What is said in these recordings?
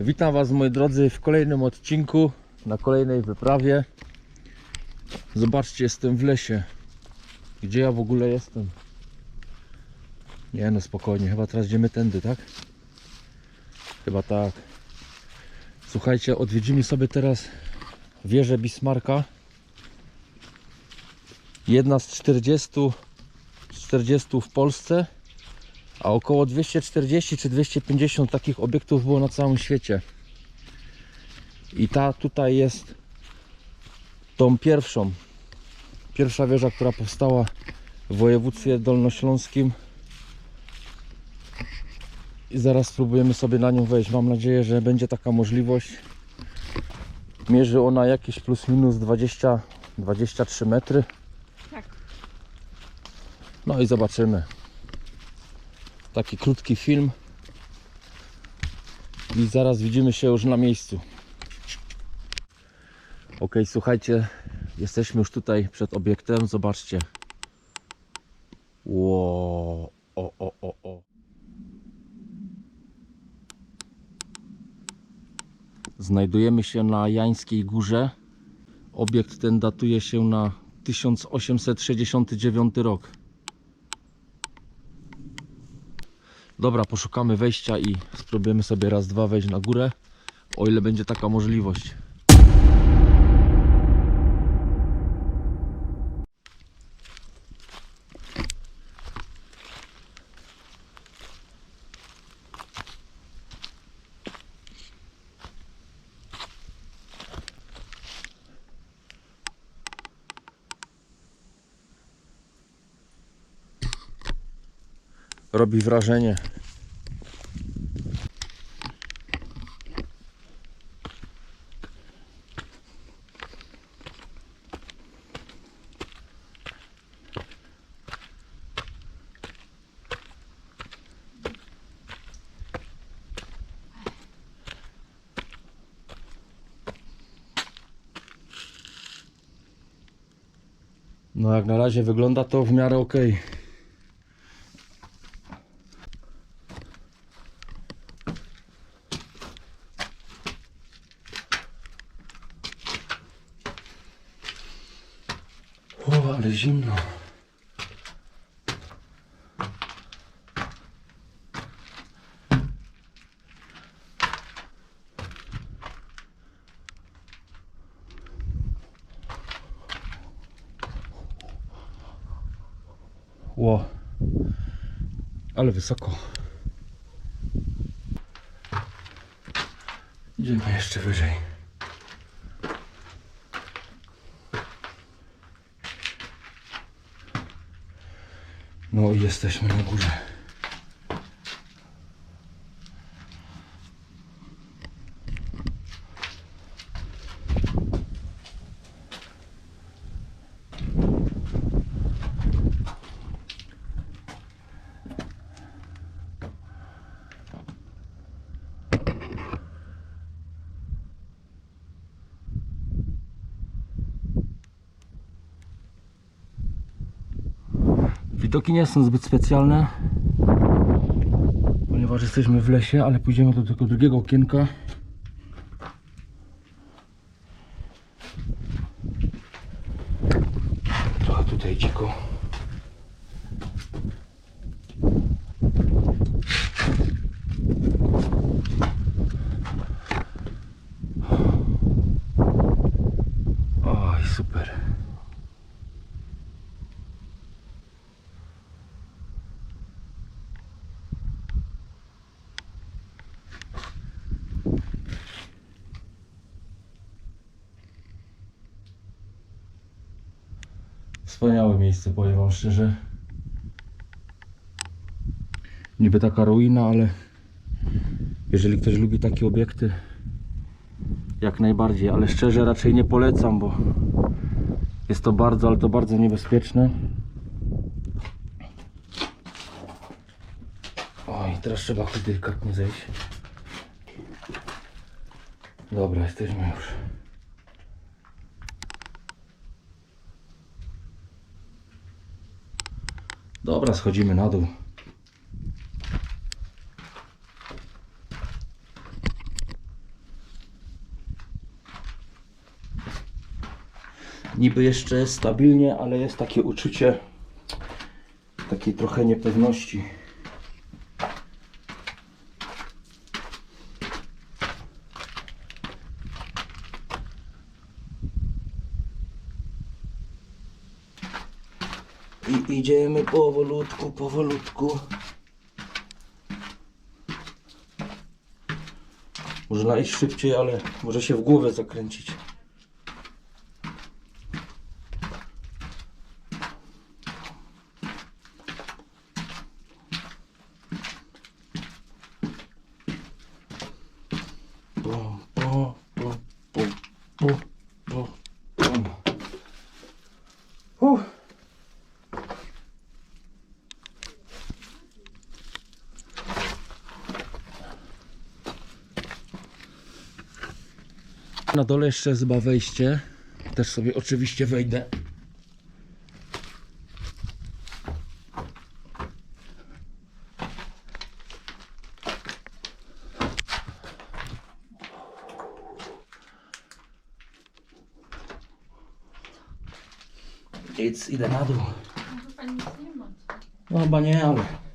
Witam Was moi drodzy w kolejnym odcinku, na kolejnej wyprawie. Zobaczcie, jestem w lesie. Gdzie ja w ogóle jestem? Nie no spokojnie, chyba teraz idziemy tędy, tak? Chyba tak. Słuchajcie, odwiedzimy sobie teraz wieżę Bismarka. Jedna z 40, 40 w Polsce, a około 240 czy 250 takich obiektów było na całym świecie. I ta tutaj jest tą pierwszą. Pierwsza wieża, która powstała w województwie dolnośląskim. I zaraz spróbujemy sobie na nią wejść. Mam nadzieję, że będzie taka możliwość. Mierzy ona jakieś plus minus 20, 23 metry. Tak. No i zobaczymy. Taki krótki film. I zaraz widzimy się już na miejscu. Ok, słuchajcie, jesteśmy już tutaj przed obiektem. Zobaczcie. Ło, o, o, o, o. Znajdujemy się na Jańskiej Górze. Obiekt ten datuje się na 1869 rok. Dobra, poszukamy wejścia i spróbujemy sobie raz, dwa wejść na górę, o ile będzie taka możliwość. Robi wrażenie. No jak na razie wygląda to w miarę ok. O, ale zimno. Ło. Ale wysoko. Idziemy jeszcze wyżej. No i jesteśmy na górze. Widoki nie są zbyt specjalne, ponieważ jesteśmy w lesie, ale pójdziemy do tego drugiego okienka. Trochę tutaj dziko. Oj, super. Wspaniałe miejsce, powiem wam szczerze. Niby taka ruina, ale jeżeli ktoś lubi takie obiekty, jak najbardziej, ale szczerze raczej nie polecam, bo jest to bardzo, ale to bardzo niebezpieczne. Oj, teraz trzeba choć delikatnie zejść. Dobra, jesteśmy już. Dobra, schodzimy na dół. Niby jeszcze stabilnie, ale jest takie uczucie takiej trochę niepewności. I idziemy powolutku, powolutku. Można iść szybciej, ale może się w głowę zakręcić. Po, Na dole jeszcze jest chyba wejście. Też sobie oczywiście wejdę. Nic, idę na dół. Może pani nic nie ma. No chyba nie, ale...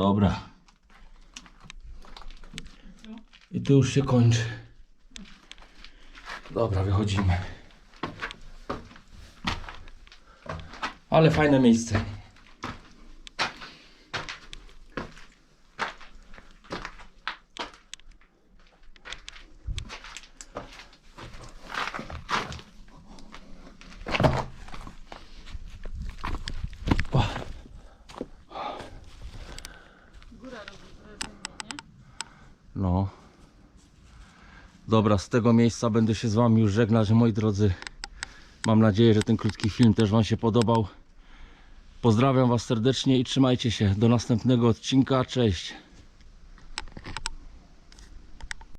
dobra. I tu już się kończy. Dobra, wychodzimy. Ale fajne miejsce. Dobra, z tego miejsca będę się z Wami już żegnać, moi drodzy. Mam nadzieję, że ten krótki film też Wam się podobał. Pozdrawiam Was serdecznie i trzymajcie się. Do następnego odcinka. Cześć.